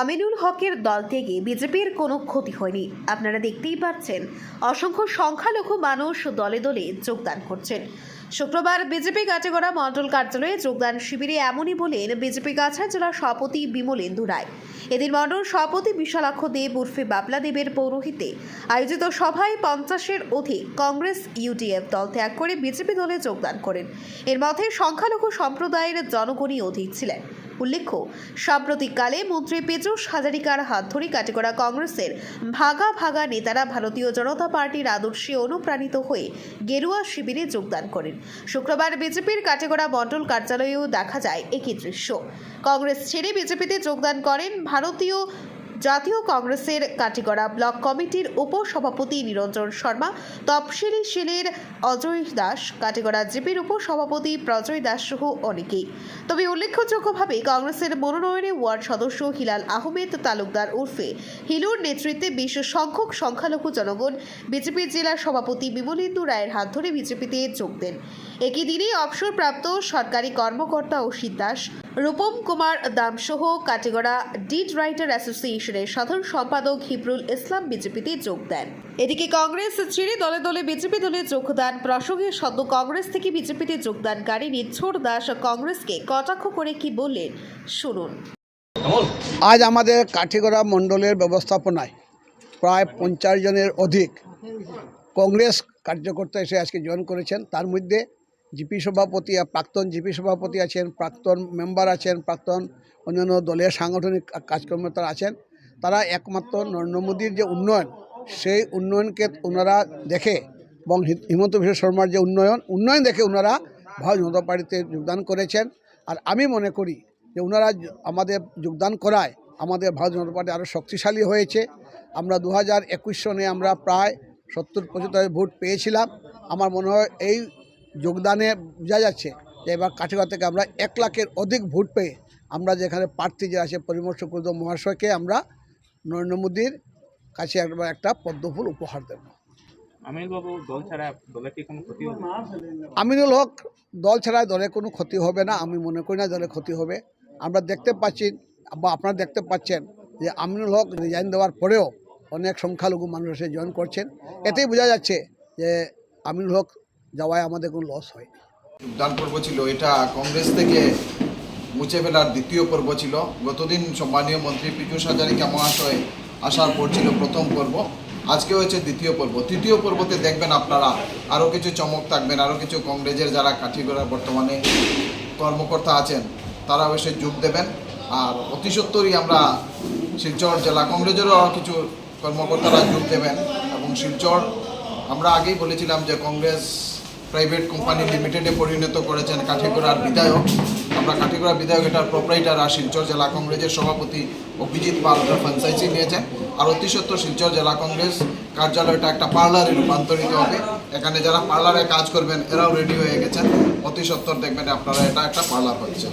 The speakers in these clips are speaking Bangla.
আমিনুল হকের দল থেকে বিজেপির কোনো ক্ষতি হয়নি। আপনারা দেখতেই পাচ্ছেন, অসংখ্য সংখ্যালঘু মানুষ দলে দলে যোগদান করছেন। শুক্রবার বিজেপি কাটিগড়া মণ্ডল কার্যালয়ে যোগদান শিবিরে এমনই বলেন বিজেপি কাছাড় জেলার সভাপতি বিমলেন্দু রায়। এদিন মন্ডল সভাপতি বিশালাক্ষ দেব উর্ফে বাবলা দেবের পৌরোহিতে আয়োজিত সভায় পঞ্চাশের অধিক কংগ্রেস, ইউডিএফ দল ত্যাগ করে বিজেপি দলে যোগদান করেন। এর মধ্যে সংখ্যালঘু সম্প্রদায়ের জনগণই অধিক ছিলেন। উল্লেখ্য, সাম্প্রতিককালে মন্ত্রী পেজুস হাজারিকার হাত ধরে কাটিগড়া কংগ্রেসের ভাগা ভাগা নেতারা ভারতীয় জনতা পার্টির আদর্শে অনুপ্রাণিত হয়ে গেরুয়া শিবিরে যোগদান করেন। শুক্রবার বিজেপির কাটিগড়া মণ্ডল কার্যালয়েও দেখা যায় একই দৃশ্য। কংগ্রেস ছেড়ে বিজেপিতে যোগদান করেন ভারতীয় জাতীয় কংগ্রেসের কাটিগড়া ব্লক কমিটির উপসভাপতি নিরঞ্জন শর্মা তপশিলি সেনের অজয় দাস কাটিগড়া জিপির উপসভাপতি প্রজয় দাস সহ অনেকেই। তবে উল্লেখযোগ্যভাবে কংগ্রেসের মনোনয়নে ওয়ার্ড সদস্য হিলাল আহমেদ, তালুকদার উর্ফে হিলুর নেতৃত্বে বেশ সংখ্যক সংখ্যালঘু জনগণ বিজেপির জেলা সভাপতি বিমলেন্দু রায়ের হাত ধরে বিজেপিতে যোগ দেন। একই দিনে অবসরপ্রাপ্ত সরকারি কর্মকর্তা অসিত দাস রূপম কুমার দামসহ কাটিগড়া ডিড রাইটার অ্যাসোসিয়েশনের সাধারণ সম্পাদক হিবরুল ইসলাম বিজেপিতে যোগ দেন। এদিকে কংগ্রেস ছেড়ে দলে দলে বিজেপি দলে যোগদান প্রসঙ্গে সদ্য কংগ্রেস থেকে বিজেপিতে যোগদানকারী নিচ্ছর দাস কংগ্রেসকে কটাক্ষ করে কি বললেন? শুনুন। আজ আমাদের কাঠিগড়া মণ্ডলের ব্যবস্থাপনায় প্রায় পঞ্চাশ জনের অধিক কংগ্রেস কার্যকর্তা এসে আজকে জয়েন করেছেন। তার মধ্যে জিপি সভাপতি প্রাক্তন জিপি সভাপতি আছেন, প্রাক্তন মেম্বার আছেন, প্রাক্তন অন্যান্য দলের সাংগঠনিক কাজকর্মতারা আছেন। তারা একমাত্র নরেন্দ্র মোদীর যে উন্নয়ন, সেই উন্নয়নকে ওনারা দেখে এবং হিমন্ত বিশ্ব শর্মার যে উন্নয়ন উন্নয়ন দেখে ওনারা ভারত জনতা পার্টিতে যোগদান করেছেন। আর আমি মনে করি যে ওনারা আমাদের যোগদান করায় আমাদের ভারত জনতা পার্টি আরও শক্তিশালী হয়েছে। আমরা দু হাজার একুশ সনে আমরা প্রায় সত্তর পঁচাত্তর ভোট পেয়েছিলাম। আমার মনে হয় এই যোগদানে বোঝা যাচ্ছে যে এবার কাঠিগড়া থেকে আমরা এক লাখের অধিক ভোট পেয়ে আমরা যেখানে প্রার্থী যে আছে পরিমর্শ মহাশয়কে আমরা নরেন্দ্র মোদীর কাছে একবার একটা পদ্মফুল উপহার দেব। আমিনুল হক দল ছাড়া দলে কোনো ক্ষতি হবে না আমি মনে করি না দলে ক্ষতি হবে। আমরা দেখতে পাচ্ছি বা আপনারা দেখতে পাচ্ছেন যে আমিনুল হক রিজাইন দেওয়ার পরেও অনেক সংখ্যালঘু মানুষ এসে জয়েন করছেন। এতেই বোঝা যাচ্ছে যে আমিনুল হক যাওয়ায় আমাদের কোনো লস হয় যোগদান পর্ব ছিল, এটা কংগ্রেস থেকে মুছে ফেলার দ্বিতীয় পর্ব ছিল। গতদিন সম্মানীয় মন্ত্রী পীযূষ হাজারিকা মহাশয় আসার পর ছিল প্রথম পর্ব। আজকে হয়েছে দ্বিতীয় পর্ব। তৃতীয় পর্বতে দেখবেন আপনারা আরও কিছু চমক থাকবেন আরও কিছু কংগ্রেসের যারা কাঠিগড়া বর্তমানে কর্মকর্তা আছেন তারা অবশ্যই যোগ দেবেন। আর অতি সত্তরই আমরা শিলচর জেলা কংগ্রেসেরও আরও কিছু কর্মকর্তারা যোগ দেবেন। এবং শিলচর, আমরা আগেই বলেছিলাম যে কংগ্রেস প্রাইভেট কোম্পানি লিমিটেডে পরিণত করেছেন কাঠিগড়ার বিধায়ক। আমরা কাঠিগড়ার বিধায়ক এটার প্রোপ্রাইটার আর শিলচর জেলা কংগ্রেসের সভাপতি অভিজিৎ পাল ফ্রাঞ্চাইজি নিয়েছেন। আর অতি সত্ত্বর শিলচর জেলা কংগ্রেস কার্যালয়টা একটা পার্লারে রূপান্তরিত হবে। এখানে যারা পার্লারে কাজ করবেন, এরাও রেডি হয়ে গেছেন। অতি সত্ত্বর দেখবেন আপনারা এটা একটা পার্লার হচ্ছে।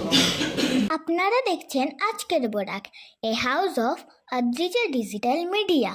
আপনারা দেখছেন আজকের Barak a house of Adrija digital media